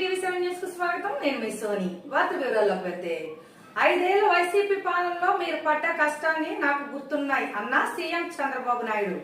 TV seven న్యూస్కు స్వాగతం. నేను మీ సోని. వార్త వివరాల్లోకి వెళ్తే ఐదేళ్ళ వైసీపీ పాలనలో మీరు పడ్డ కష్టాన్ని నాకు గుర్తున్నాయి అన్న సీఎం చంద్రబాబు నాయుడు.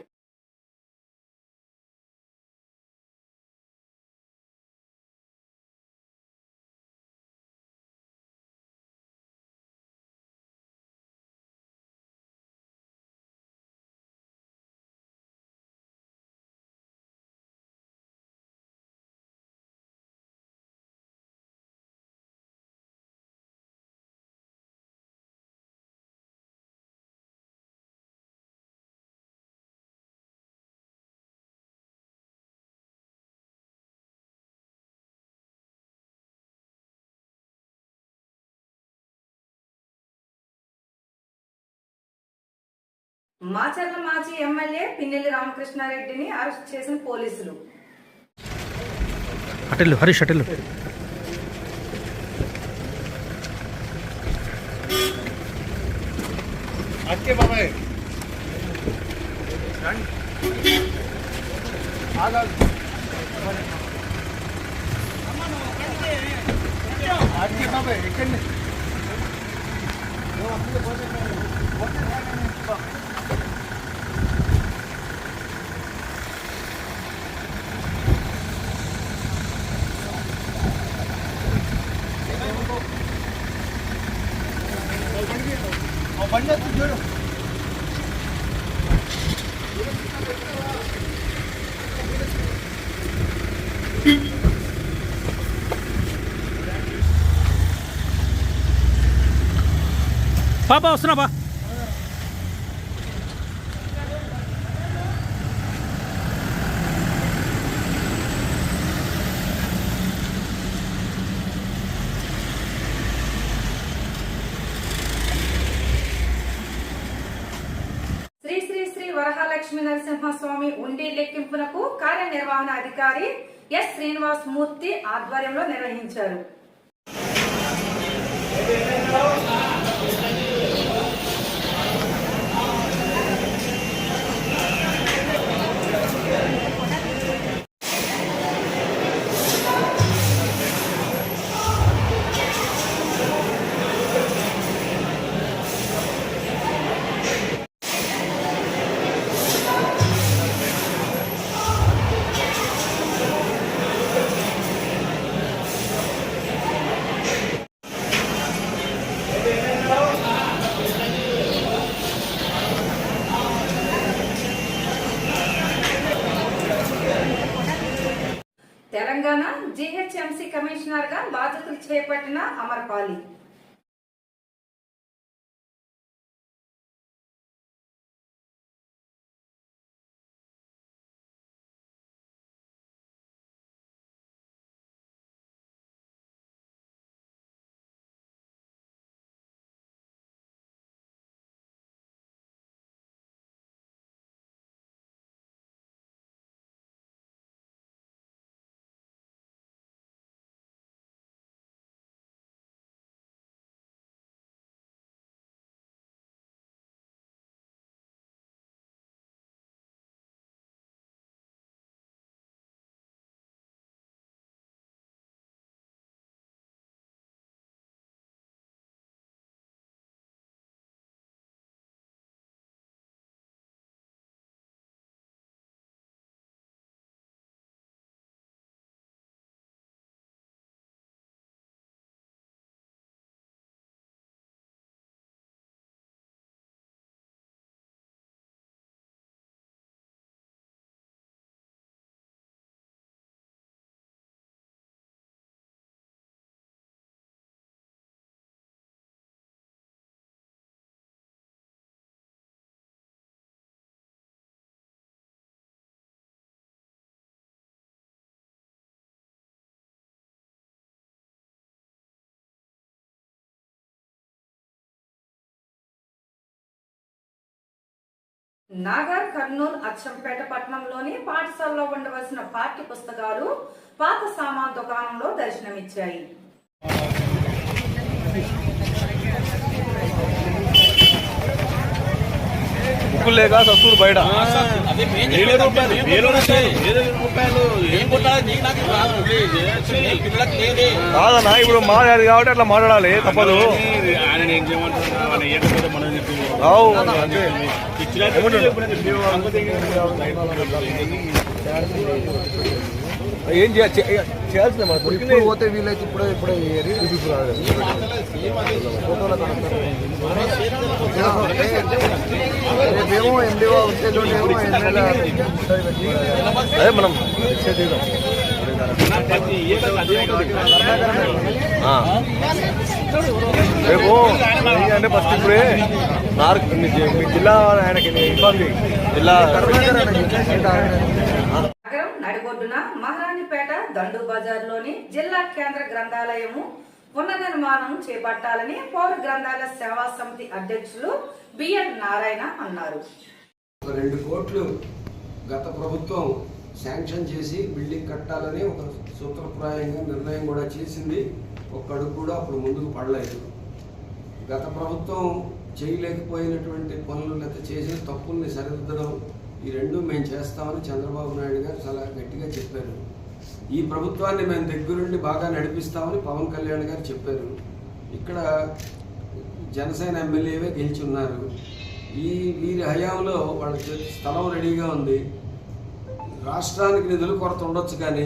మాచర్ల మాజీ ఎమ్మెల్యే పిన్నెల్లి రామకృష్ణారెడ్డిని అరెస్ట్ చేసిన పోలీసులు. అటెల్లు హరీష్ అటెల్లు. అక్కే బాబాయ్. అక్కే బాబాయ్ ఎక్కండి. పాప వస్తున్నా బా శ్రీ శ్రీ శ్రీ వరహాలక్ష్మి నరసింహస్వామి ఉండి లెక్కింపునకు కార్యనిర్వహణ అధికారి ఎస్. శ్రీనివాస్ మూర్తి ఆధ్వర్యంలో నిర్వహించారు. చేపట్టిన అమర్పాలి. నాగర్ కర్నూలు అచ్చంపేట పట్టణంలోని పాఠశాలలో ఉండవలసిన పాఠ్య పుస్తకాలు పాత సామాన్ దుకాణంలో దర్శనమిచ్చాయి బయట వేల రూపాయలు వేల రూపాయలు వేల రూపాయలు ఏం కొట్టాలి నీకు నాకు రాదు పిల్లలకు లేదే కాదన్నా ఇప్పుడు మాట్లాడాలి కాబట్టి అట్లా మాట్లాడాలి తప్పదు ఆయన ఏం చేయమంటున్నా మనం చెప్పి ఏం చేయాల్సిందే మన ఇప్పుడు ఇప్పుడు పోతే వీళ్ళైతే ఇప్పుడే ఇప్పుడే ఏరి ఇది ఇప్పుడు రాలేదు. రేపేమో వచ్చేటోటేమో ఎన్నెల అదే. మనం ఆ. రేపు అంటే ఫస్ట్ ఇప్పుడే నార్ మీ జిల్లా ఆయనకి ఇన్ఫార్మ్ జిల్లా నడిబొడ్డున మహారాణిపేట దండు బజార్లోని జిల్లా కేంద్ర గ్రంథాలయము పునర్నిర్మాణం చేపట్టాలని పౌర గ్రంథాలయ సేవా సమితి అధ్యక్షులు బిఎన్ నారాయణ అన్నారు. రెండు కోట్లు గత ప్రభుత్వం శాంక్షన్ చేసి బిల్డింగ్ కట్టాలని ఒక సూత్రప్రాయంగా నిర్ణయం కూడా చేసింది. ఒక్కడు కూడా అప్పుడు ముందుకు పడలేదు. గత ప్రభుత్వం చేయలేకపోయినటువంటి పనులు లేకపోతే చేసిన తప్పుల్ని సరిదిద్దడం ఈ రెండు మేము చేస్తామని చంద్రబాబు నాయుడు గారు చాలా గట్టిగా చెప్పారు. ఈ ప్రభుత్వాన్ని మేము దగ్గరుండి బాగా నడిపిస్తామని పవన్ కళ్యాణ్ గారు చెప్పారు. ఇక్కడ జనసేన ఎమ్మెల్యేవే గెలిచి ఉన్నారు. ఈ వీరి హయాంలో వాళ్ళ స్థలం రెడీగా ఉంది. రాష్ట్రానికి నిధుల కొరత ఉండొచ్చు కానీ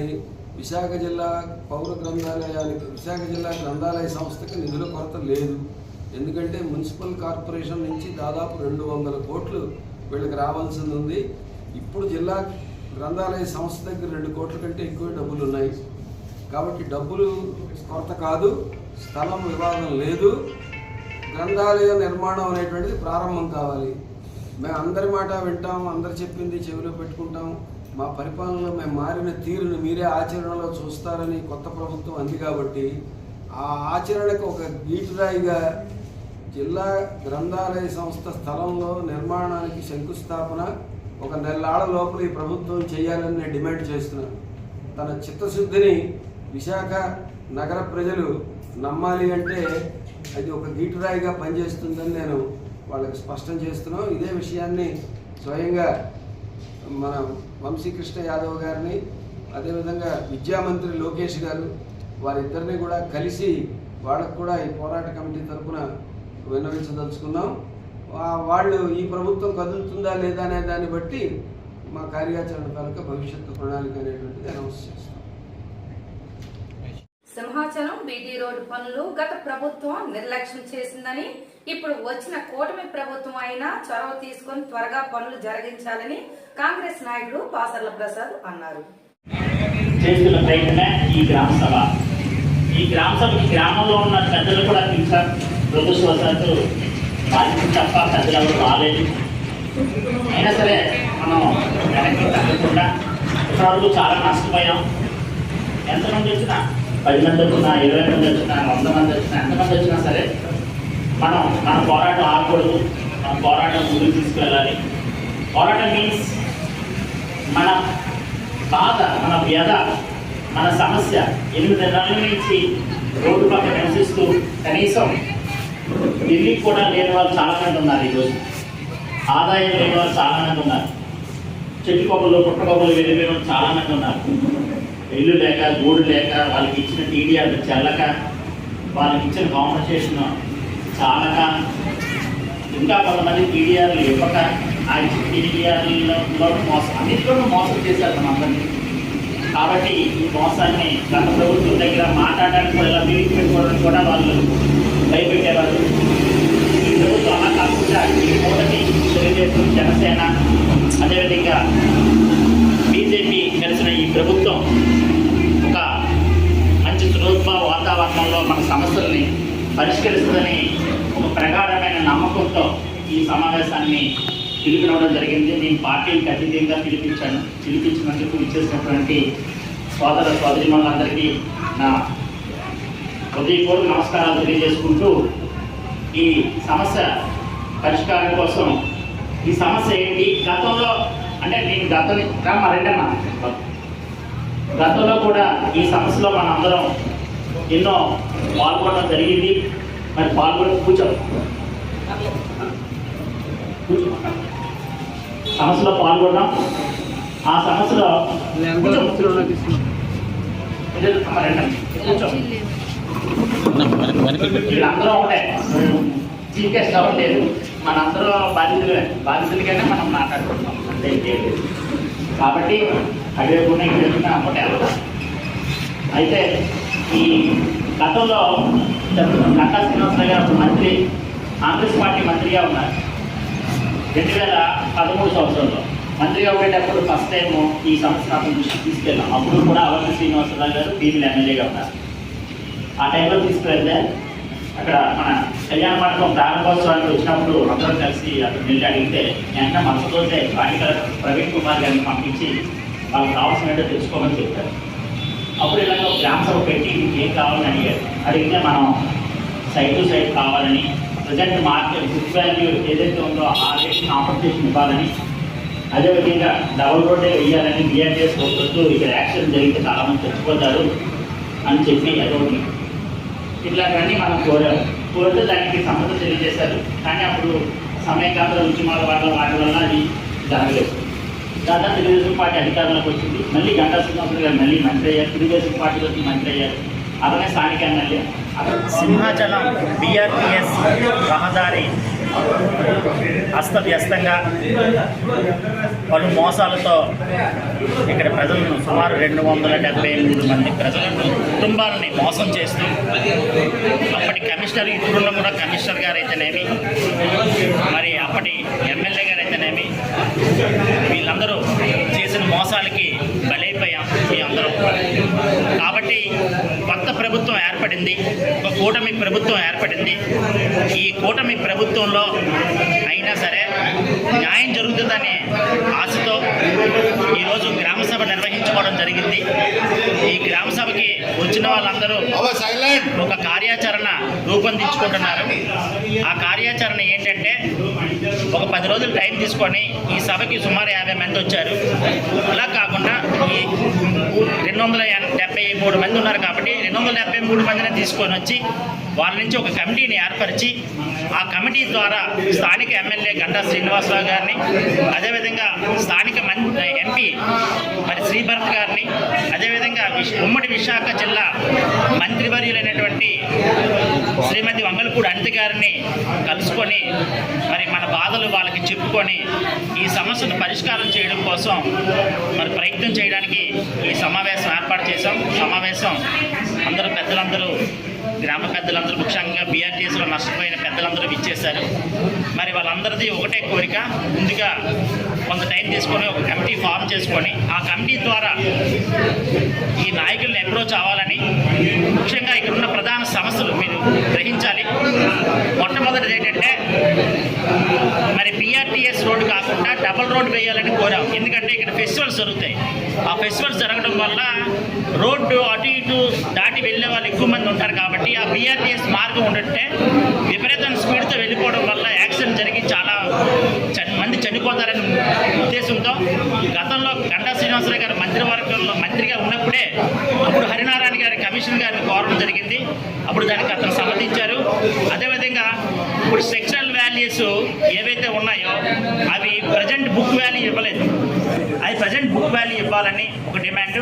విశాఖ జిల్లా పౌర గ్రంథాలయానికి విశాఖ జిల్లా గ్రంథాలయ సంస్థకి నిధుల కొరత లేదు. ఎందుకంటే మున్సిపల్ కార్పొరేషన్ నుంచి దాదాపు రెండు వందల కోట్లు వీళ్ళకి రావాల్సింది ఉంది. ఇప్పుడు జిల్లా గ్రంథాలయ సంస్థ దగ్గర రెండు కోట్ల కంటే ఎక్కువ డబ్బులు ఉన్నాయి. కాబట్టి డబ్బులు కొరత కాదు స్థలం వివాదం లేదు. గ్రంథాలయ నిర్మాణం అనేటువంటిది ప్రారంభం కావాలి. మేము అందరి మాట వింటాం అందరు చెప్పింది చెవిలో పెట్టుకుంటాం. మా పరిపాలనలో మేము మారిన తీరును మీరే ఆచరణలో చూస్తారని కొత్త ప్రభుత్వం అంది కాబట్టి ఆ ఆచరణకు ఒక గీటురాయిగా జిల్లా గ్రంథాలయ సంస్థ స్థలంలో నిర్మాణానికి శంకుస్థాపన ఒక నెలాడ లోపల ఈ ప్రభుత్వం చేయాలని నేను డిమాండ్ చేస్తున్నాను తన చిత్తశుద్ధిని విశాఖ నగర ప్రజలు నమ్మాలి అంటే అది ఒక గీటురాయిగా పనిచేస్తుందని నేను వాళ్ళకి స్పష్టం చేస్తున్నాం ఇదే విషయాన్ని స్వయంగా మన వంశీకృష్ణ యాదవ్ గారిని అదేవిధంగా విద్యామంత్రి లోకేష్ గారు వారిద్దరిని కూడా కలిసి వాళ్ళకు కూడా ఈ పోరాట కమిటీ తరఫున విన్నవించదలుచుకున్నాం. వాళ్ళు ఈ ప్రభుత్వం కదులుతుందా లేదా అనే దాన్ని బట్టి మా కార్యాచరణ కనుక భవిష్యత్తు ప్రణాళిక అనేటువంటిది అనౌన్స్ సింహాచలం బీటీ రోడ్డు పనులు గత ప్రభుత్వం నిర్లక్ష్యం చేసిందని ఇప్పుడు వచ్చిన కూటమి ప్రభుత్వం అయినా చొరవ తీసుకొని త్వరగా పనులు జరిగించాలని కాంగ్రెస్ నాయకుడు పాసర్ల ప్రసాద్ అన్నారు. చేస్తున్న ప్రయత్నమే ఈ గ్రామ సభ. ఈ గ్రామ సభకి గ్రామంలో ఉన్న పెద్దలు కూడా పిలిచారు దురదృష్టవశాత్తు బాధ్యత తప్ప పెద్దలు ఎవరు రాలేదు. అయినా సరే మనం వెనక్కి తగ్గకుండా ఇప్పటివరకు చాలా నష్టపోయాం. ఎంతమంది వచ్చినా పది మంది వచ్చినా ఇరవై మంది వచ్చినా వంద మంది వచ్చినా ఎంతమంది వచ్చినా సరే మనం మన పోరాటం ఆగకూడదు. మన పోరాటం ముందుకు తీసుకెళ్ళాలి పోరాటం మీన్స్ మన బాధ మన వ్యధ మన సమస్య ఎనిమిది నెలల నుంచి రోడ్డు పక్కన నివసిస్తూ కనీసం ఢిల్లీకి కూడా లేని వాళ్ళు చాలా మంది ఉన్నారు ఈరోజు ఆదాయం లేని వాళ్ళు చాలా మంది ఉన్నారు. చెట్టుకొమ్మలు పుట్టకొబ్బలు వెళ్ళిపోయిన వాళ్ళు చాలామంది ఉన్నారు. ఇల్లు లేక గూడు లేక వాళ్ళకి ఇచ్చిన టీడీఆర్ చెల్లక వాళ్ళకి ఇచ్చిన కాంపెన్సేషన్ చాలక. ఇంకా కొంతమంది టీడీఆర్లు ఇవ్వక ఆ ఇచ్చిన టీడీఆర్లలో మోసం అన్నింటిలోనూ మోసం చేశారు మనందరినీ కాబట్టి ఈ మోసాన్ని గత ప్రభుత్వం దగ్గర మాట్లాడడానికి కూడా ఇలా మీటింగ్ పెట్టుకోవడానికి కూడా వాళ్ళు భయపెట్టేవారు. ఈ ప్రభుత్వం అలా కాకుండా ఈ మూడని తెలుగుదేశం జనసేన అదేవిధంగా బీజేపీ కలిసిన ఈ ప్రభుత్వం మంచి వాతావరణంలో మన సమస్యల్ని పరిష్కరిస్తుందని ఒక ప్రగాఢమైన నమ్మకంతో ఈ సమావేశాన్ని పిలుపునవడం జరిగింది. నేను పార్టీకి అతీతంగా పిలిపించాను. పిలిపించినందుకు ఇచ్చేసినటువంటి సోదర సోదరిమణులందరికీ నా హృదయపూర్వక నమస్కారాలు తెలియజేసుకుంటూ ఈ సమస్య పరిష్కారం కోసం ఈ సమస్య ఏంటి? గతంలో అంటే నేను గతం రామ్మా రెండమ్మా. గతంలో కూడా ఈ సమస్యలో మనందరం అందరం ఎన్నో పాల్గొనడం జరిగింది. మరి పాల్గొని కూర్చో. కూర్చో. సమస్యలో పాల్గొన్నాం ఆ సమస్యలో కొంచెం వీళ్ళందరూ ఒకటే. చీఫ్ గెస్ట్ అవ్వలేదు మనందరూ బాధితులే బాధితులకైనా మనం మాట్లాడుకుంటున్నాం అంతే లేదు. కాబట్టి అడిగకుండా ఇక్కడ ఒకటే అయితే ఈ గతంలో గంటా శ్రీనివాసరావు గారు ఒక మంత్రి కాంగ్రెస్ పార్టీ మంత్రిగా ఉన్నారు. రెండు వేల పదమూడు సంవత్సరంలో మంత్రిగా ఉండేటప్పుడు ఫస్ట్ టైం ఈ సంస్థాపన దృష్టికి తీసుకెళ్ళాం. అప్పుడు కూడా అవంతి శ్రీనివాసరావు గారు భీమిలి ఎమ్మెల్యేగా ఉన్నారు. ఆ టైంలో తీసుకువెళ్తే అక్కడ మన కళ్యాణ మండపం ప్రారంభోత్సవానికి వచ్చినప్పుడు అందరం కలిసి అక్కడ వెళ్ళి అడిగితే వెంటనే మరుసటి రోజే బాలిక ప్రవీణ్ కుమార్ గారిని పంపించి వాళ్ళకి కావాల్సినట్టు తెలుసుకోమని చెప్పారు. అప్పుడు ఇలాగ ఒక గ్రామ సభ పెట్టి ఏం కావాలని అడిగారు. అడిగితే మనం సైడ్ టు సైడ్ కావాలని ప్రజెంట్ మార్కెట్ బుక్ వాల్యూ ఏదైతే ఉందో ఆ రేట్ కాంపన్సేషన్ ఇవ్వాలని అదేవిధంగా డబుల్ రోడ్డే వేయాలని బిఆర్టీఎస్ వద్దు ఇక్కడ యాక్సిడెంట్ జరిగితే చాలామంది చచ్చిపోతారు అని చెప్పి అదొకటి ఇట్లాంటివన్నీ మనం కోరాము. కోరితే దానికి సమ్మతం తెలియజేశారు. కానీ అప్పుడు సమయకాలంలో ఉద్యమాల వాళ్ళ వాటి వల్ల అది జరగలేదు. దాదాపు తెలుగుదేశం పార్టీ అధికారంలోకి వచ్చింది. మళ్ళీ గంటా శ్రీనివాసరావు గారు మళ్ళీ మంత్రి అయ్యారు. తెలుగుదేశం పార్టీలోకి మంత్రి అయ్యారు. అతనే స్థానిక ఎమ్మెల్యే. సింహాచలం బిఆర్పిఎస్ రహదారి అస్తవ్యస్తంగా పలు మోసాలతో ఇక్కడ ప్రజలను సుమారు రెండు వందల డెబ్బై మూడు మంది ప్రజలను కుటుంబాలని మోసం చేస్తూ అప్పటి కమిషనర్ ఇప్పుడున్న కూడా కమిషనర్ గారు అయితేనేమి మరి అప్పటి ఎమ్మెల్యే గారు అయితేనేమి వీళ్ళందరూ చేసిన మోసాలకి బలైపోయాం మీ అందరం. కాబట్టి కొత్త ప్రభుత్వం ఏర్పడింది ఒక కూటమి ప్రభుత్వం ఏర్పడింది. ఈ కూటమి ప్రభుత్వంలో అయినా సరే న్యాయం జరుగుతుందనే ఆశతో ఈరోజు గ్రామ సభ నిర్వహించుకోవడం జరిగింది. ఈ గ్రామ సభకి వచ్చిన వాళ్ళందరూ ఒక కార్యాచరణ రూపొందించుకుంటున్నారు. ఆ కార్యాచరణ ఏంటంటే ఒక పది రోజులు టైం తీసుకొని ఈ సభకి సుమారు యాభై మంది వచ్చారు. అలా కాకుండా ఈ రెండు వందల డెబ్బై మూడు మంది ఉన్నారు కాబట్టి రెండు వందల డెబ్బై మూడు మందిని తీసుకొని వచ్చి వాళ్ళ నుంచి ఒక కమిటీని ఏర్పరిచి ఆ కమిటీ ద్వారా స్థానిక ఎమ్మెల్యే గంటా శ్రీనివాసరావు గారిని అదేవిధంగా స్థానిక మం ఎంపీ మరి శ్రీభరత్ గారిని అదేవిధంగా ఉమ్మడి విశాఖ జిల్లా మంత్రివర్యులైనటువంటి శ్రీమతి వంగలపూడి అనిత గారిని కలుసుకొని మరి మన బాధలు వాళ్ళకి చెప్పుకొని ఈ సమస్యను పరిష్కారం చేయడం కోసం మరి ప్రయత్నం చేయడానికి ఈ సమావేశం ఏర్పాటు చేశాం. సమావేశం అందరూ పెద్దలందరూ గ్రామ పెద్దలందరూ ముఖ్యంగా బీఆర్టీఎస్లో నష్టపోయిన పెద్దలందరూ ఇచ్చేశారు మరి వాళ్ళందరిది ఒకటే కోరిక ముందుగా టైం తీసుకొని ఒక కమిటీ ఫామ్ చేసుకొని ఆ కమిటీ ద్వారా ఈ నాయకుల్ని అప్రోచ్ అవ్వాలని ముఖ్యంగా ఇక్కడ ఉన్న ప్రధాన సమస్యలు మీరు గ్రహించాలి. మొట్టమొదటిది ఏంటంటే మరి బీఆర్టీఎస్ రోడ్డు కాకుండా డబుల్ రోడ్ వేయాలని కోరాం. ఎందుకంటే ఇక్కడ ఫెస్టివల్స్ జరుగుతాయి. ఆ ఫెస్టివల్స్ జరగడం వల్ల రోడ్డు అటు ఇటు దాటి వెళ్ళే వాళ్ళు ఎక్కువ మంది ఉంటారు కాబట్టి ఆ బీఆర్టీఎస్ మార్గం ఉండంటే విపరీతమైన స్పీడ్తో వెళ్ళిపోవడం వల్ల యాక్సిడెంట్ జరిగి చాలా మంది చనిపోతారని గతంలో గంటా శ్రీనివాసరావు గారు మంత్రివర్గంలో మంత్రిగా ఉన్నప్పుడే అప్పుడు హరినారాయణ గారి కమిషన్ గారిని కోరడం జరిగింది. అప్పుడు దానికి అతను సమ్మతించారు. అదేవిధంగా ఇప్పుడు సెక్షనల్ వాల్యూస్ ఏవైతే ఉన్నాయో అవి ప్రజెంట్ బుక్ వాల్యూ ఇవ్వలేదు. అది ప్రజెంట్ బుక్ వాల్యూ ఇవ్వాలని ఒక డిమాండ్.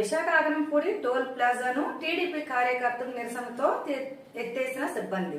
విశాఖ అగనంపూడి టోల్ ప్లాజాను టీడీపీ కార్యకర్తల నిరసనతో ఎత్తేసిన సిబ్బంది.